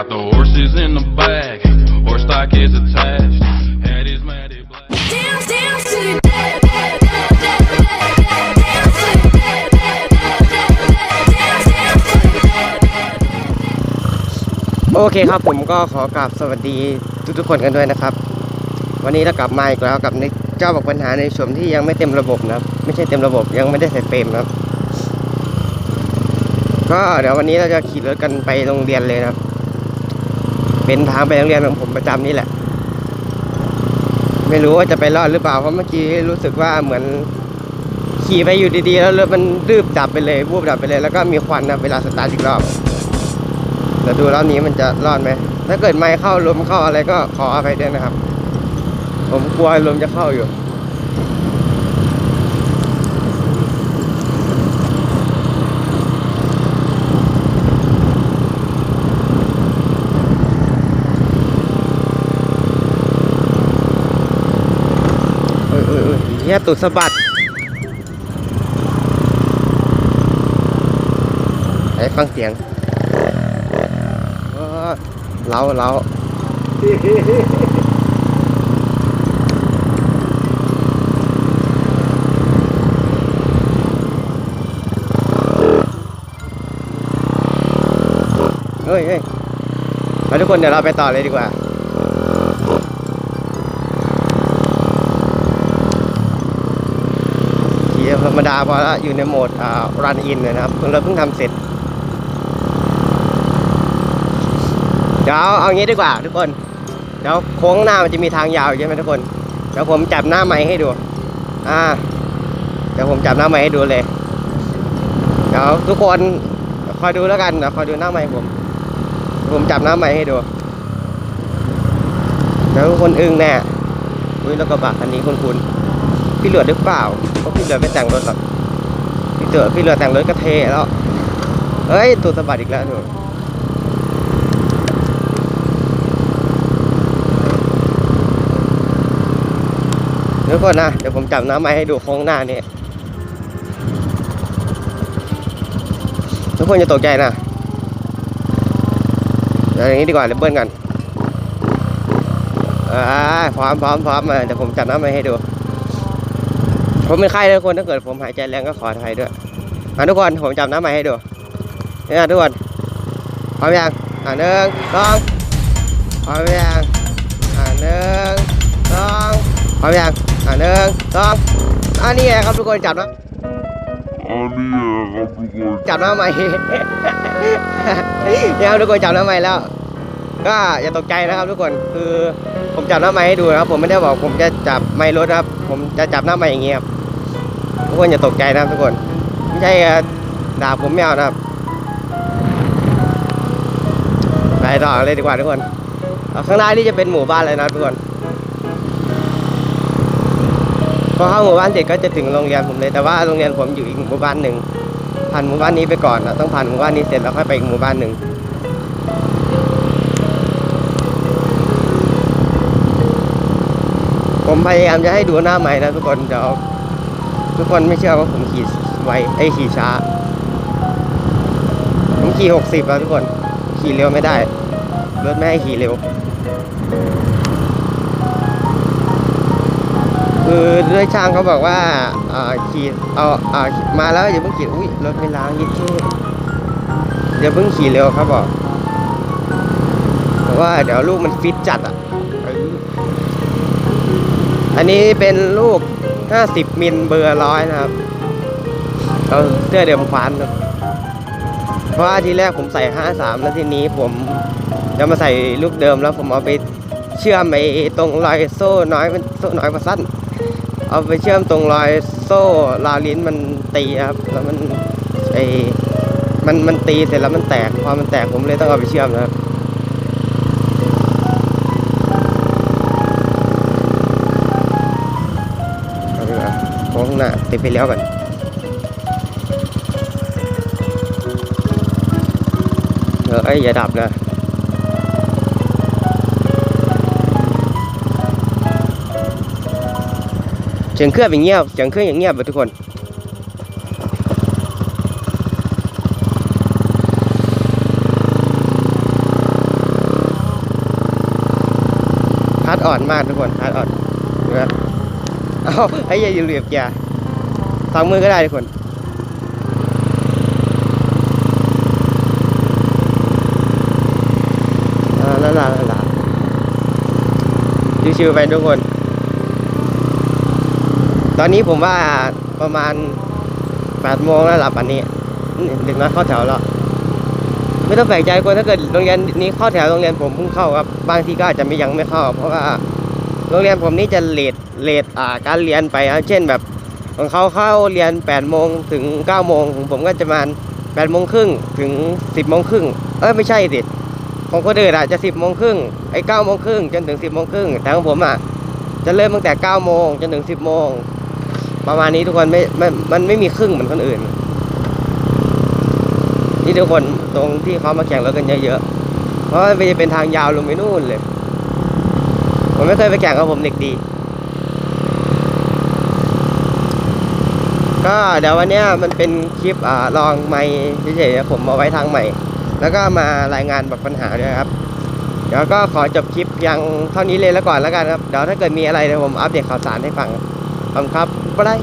Got the horses in the back, horse stock is attached. Head is matted black. Dance, dance to the dead. โอเคครับผมก็ขอกลับสวัสดีทุกๆคนกันด้วยนะครับ วันนี้เรากลับมาอีกแล้วกับในเจ้าบอกปัญหาในชมที่ยังไม่เต็มระบบนะครับ ไม่ใช่เต็มระบบยังไม่ได้เสร็จเฟรมครับ ก็เดี๋ยววันนี้เราจะขี่รถกันไปโรงเรียนเลยนะครับ เป็นทางไปโรงเรียนของผมประจำนี่แหละ ไม่รู้ว่าจะไปรอดหรือเปล่าเพราะเมื่อกี้รู้สึกว่าเหมือน ขี่ไปอยู่ดีๆ แล้วรถมันรืบดับไปเลยวูบดับไปเลย แล้วก็มีควันนะเวลาสตาร์ทอีกรอบเดี๋ยวดูรอบนี้มันจะรอดไหมถ้าเกิดไม่เข้าลมเข้าอะไรก็ขออภัยด้วยนะครับ ผมกลัวลมจะเข้าอยู่ เออเออเออเฮียตุดสะบัดไอ้ฟังเสียงเออเล้าเล้าเฮ้ยเฮ้ยทุกคนเดี๋ยวเราไปต่อเลยดีกว่า ธรรมดาพอละอยู่ในโหมดรันอินเลยนะครับเพิ่งเราเพิ่งทำเสร็จ เดี๋ยวเอางี้ดีกว่าทุกคน เดี๋ยวโค้งหน้ามันจะมีทางยาวใช่ไหมทุกคน เดี๋ยวผมจับหน้าไม้ให้ดู อ่า เดี๋ยวผมจับหน้าไม้ให้ดูเลย เดี๋ยวทุกคนคอยดูแล้วกันเดี๋ยวคอยดูหน้าไม้ผม ผมจับหน้าไม้ให้ดู เดี๋ยวทุกคนอึ้งแน่อุ้ยแล้วกระบะคันนี้คุณคุณ พี่เหลือหรือเปล่าเพราะพี่เหลือไม่แต่งรถหรอกพี่เหลือพี่เหลือแต่งรถก็เทแล้วเฮ้ยตัวสะบัดอีกแล้วทุกเดี๋ยวก่อนนะเดี๋ยวผมจับน้ำไม้ให้ดูโค้งหน้านี่ทุกคนจะตกใจนะอย่างนี้ดีกว่าเดี๋ยวเบิ้ลกันอ่าพร้อมพร้อมพร้อมมาเดี๋ยวผมจับน้ำไม้ให้ดู ผมเป็นไข้ทุกคนถ้าเกิดผมหายใจแรงก็ขออภัยด้วยอะทุกคนผมจับน้ำไม้ให้ดูนี่นะทุกคนพร้อมยังอะหนึ่งสองพร้อมยังอะหนึ่งสองพร้อมยังอะหนึ่งสองอันนี้ไงครับทุกคนจับนะ Annie, ครับทุกคนจับหน้าใหม่เนี่ยครับทุกคนจับหน้าใหม่แล้ว ก็อย่าตกใจนะครับทุกคนคือผมจับหน้าไม้ให้ดูนะครับ ผมไม่ได้บอกผมจะจับไม้รถนะครับ ผมจะจับหน้าไม้อย่างเงี้ยครับ ทุกคนอย่าตกใจนะครับทุกคน ไม่ใช่ด่าผมไม่เอานะครับ ไปต่อเลยดีกว่าทุกคน ข้างหน้านี่จะเป็นหมู่บ้านเลยนะทุกคน พอเข้าหมู่บ้านเสร็จก็จะถึงโรงเรียนผมเลย แต่ว่าโรงเรียนผมอยู่อีกหมู่บ้านหนึ่ง ผ่านหมู่บ้านนี้ไปก่อนนะต้องผ่านหมู่บ้านนี้เสร็จแล้วค่อยไปอีกหมู่บ้านหนึ่งผมพยายามจะให้ดูหน้าใหม่นะทุกคนเดี๋ยว ทุกคนไม่เชื่อว่าผมขี่ไวไอ้ขี่ช้า ผมขี่หกสิบแล้วทุกคน ขี่เร็วไม่ได้ รถไม่ให้ขี่เร็ว คือด้วยช่างเขาบอกว่าขี่เอาอ่ามาแล้วอย่าเพิ่งขี่อุ้ยรถไม่ล้างยิ่งชื่ออย่าเพิ่งขี่เร็วครับบอกเพราะว่าเดี๋ยวลูกมันฟิตจัดอะอันนี้เป็นลูก 50มิลเบอร์ร้อยนะครับเอาเสื้อเดิมควานครับเพราะว่าทีแรกผมใส่ 53 แล้วทีนี้ผมจะมาใส่ลูกเดิมแล้วผมเอาไปเชื่อมไอ้ตรงรอยโซ่น้อยมันโซ่น้อยกว่าสั้น เอาไปเชื่อมตรงรอยโซ่ลาวลิ้นมันตีครับ แล้วมันไอ้มันมันตีเสร็จแล้วมันแตกพอมันแตกผมเลยต้องเอาไปเชื่อมนะครับ ของน้าเต็มไปแล้วกันเฮ้ยอย่าดับนะเสียงเครื่องอย่างเงียบเสียงเครื่องอย่างเงียบทุกคนพัดอ่อนมากทุกคนพัดอ่อนนะครับ เอาไอ้เหี้ยาอยู่เหลียบยร์สองมือก็ได้ทุกคนอ่านั่นละนั่นละชิวๆไปทุกคน ตอนนี้ผมว่าประมาณแปดโมงแล้วหลับอันนี้เดึกน้อยเข้าแถวแล้ว ไม่ต้องแปลกใจคนถ้าเกิดโรงเรียนนี้เข้าแถวโรงเรียนผมเพิ่งเข้าครับ บางทีก็อาจจะไม่ยังไม่เข้า เพราะว่า โรงเรียนผมนี่จะเลทเลทอ่าการเรียนไปครับเช่นแบบของเขาเข้าเรียน8ปดโมงถึง9ก้าโมงของผมก็จะมาณ8ปดโมงครึ่งถึง 10บโมงครึ่งเอ้ยไม่ใช่สิของคนอื่นอะจะ 10บโมงครึ่งไอ้เก้าโมงครึ่งจนถึง 10บโมงครึ่งแต่ของผมอะจะเริ่มตั้งแต่9ก้าโมงจนถึง 10บโมงประมาณนี้ทุกคนไม่ไม่มันไม่มีครึ่งเหมือนคนอื่น นี่ทุกคนตรงที่เขามาแข่งรถกันเยอะๆเพราะว่ามันจะเป็นทางยาวลงไปนู่นเลย ผมไม่เคยไปแข่งกับผมเด็กดี ก็เดี๋ยววันนี้มันเป็นคลิปอลองไม่เฉยๆผมเอาไว้ทางใหม่ แล้วก็มารายงานแบบปัญหาด้วยครับ เดี๋ยวก็ขอจบคลิปยังเท่านี้เลยแล้วก่อนแล้วกันครับ เดี๋ยวถ้าเกิดมีอะไรเดี๋ยวผมอัปเดตข่าวสารให้ฟังขอบคุณครับบ๊ายบาย